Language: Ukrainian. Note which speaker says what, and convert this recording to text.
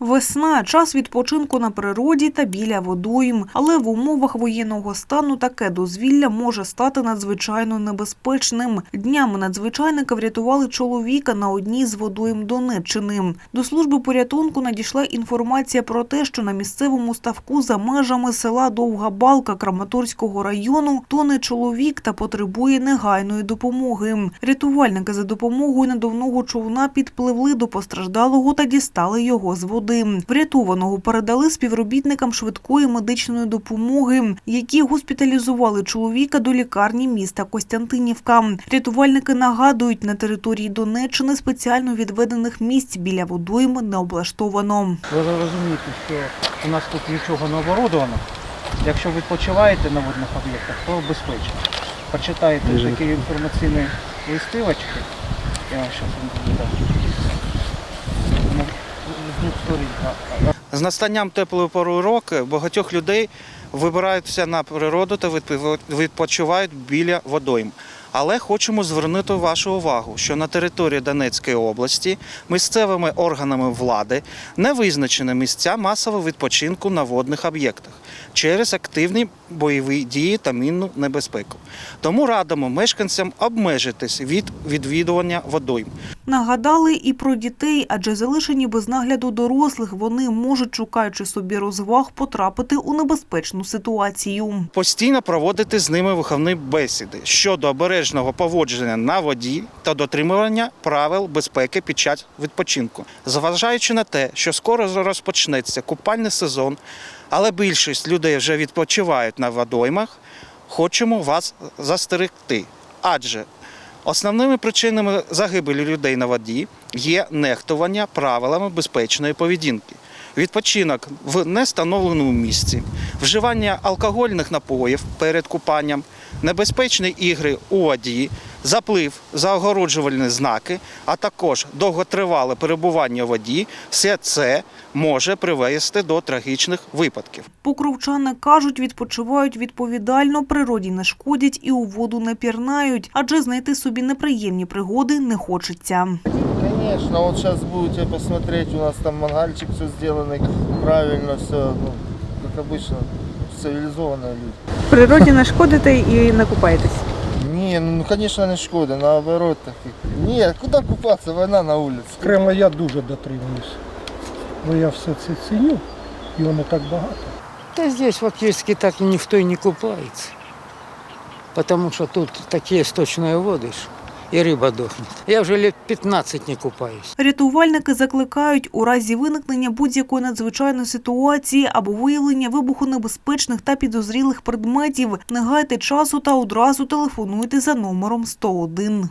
Speaker 1: Весна час відпочинку на природі та біля водойм. Але в умовах воєнного стану таке дозвілля може стати надзвичайно небезпечним. Днями надзвичайники врятували чоловіка на одній з водойм Донеччини. До служби порятунку надійшла інформація про те, що на місцевому ставку за межами села Довга Балка Краматорського району тоне чоловік та потребує негайної допомоги. Рятувальники за допомогою надувного човна підпливли до постраждалого та дістали його з води. Врятованого передали співробітникам швидкої медичної допомоги, які госпіталізували чоловіка до лікарні міста Костянтинівка. Рятувальники нагадують, на території Донеччини спеціально відведених місць біля водойм не облаштовано.
Speaker 2: Ви розумієте, що у нас тут нічого не оборудовано. Якщо ви відпочиваєте на водних об'єктах, то безпечно. Почитайте такі інформаційні листивочки. Я вам зараз З настанням теплої пори року багатьох людей вибираються на природу та відпочивають біля водойм. Але хочемо звернути вашу увагу, що на території Донецької області місцевими органами влади не визначені місця масового відпочинку на водних об'єктах через активні бойові дії та мінну небезпеку. Тому радимо мешканцям обмежитись від відвідування водойм.
Speaker 1: Нагадали і про дітей, адже залишені без нагляду дорослих, вони можуть, шукаючи собі розваг, потрапити у небезпечну ситуацію.
Speaker 2: Постійно проводити з ними виховні бесіди щодо обережного поводження на воді та дотримування правил безпеки під час відпочинку, зважаючи на те, що скоро розпочнеться купальний сезон, але більшість людей вже відпочивають на водоймах. Хочемо вас застерегти, адже Основними причинами загибелі людей на воді є нехтування правилами безпечної поведінки, відпочинок в нестановленому місці, вживання алкогольних напоїв перед купанням, небезпечні ігри у воді, заплив, заогороджувальні знаки, а також довготривале перебування у воді. Все це може привести до трагічних випадків.
Speaker 1: Покровчани кажуть, відпочивають відповідально, природі не шкодять і у воду не пірнають, адже знайти собі неприємні пригоди не хочеться.
Speaker 3: Конечно, вот сейчас будете посмотреть, у нас там мангальчик все сделанный, правильно все, ну, как обычно, цивилизованные люди.
Speaker 4: В природі не шкодите і не купаєтесь.
Speaker 3: Не, ну, конечно, не шкода, наоборот. Так. Ні, куди купатися, війна на вулиці.
Speaker 5: Окремо я дуже дотримуюсь. Бо я все це ціню, його не так багато.
Speaker 6: Да здесь фактически так никто и не купается. Потому что тут такие сточные воды, ж, и риба дохне. Я вже літ 15 не купаюсь.
Speaker 1: Рятувальники закликають у разі виникнення будь-якої надзвичайної ситуації або виявлення вибухонебезпечних та підозрілих предметів не гайте часу та одразу телефонуйте за номером 101.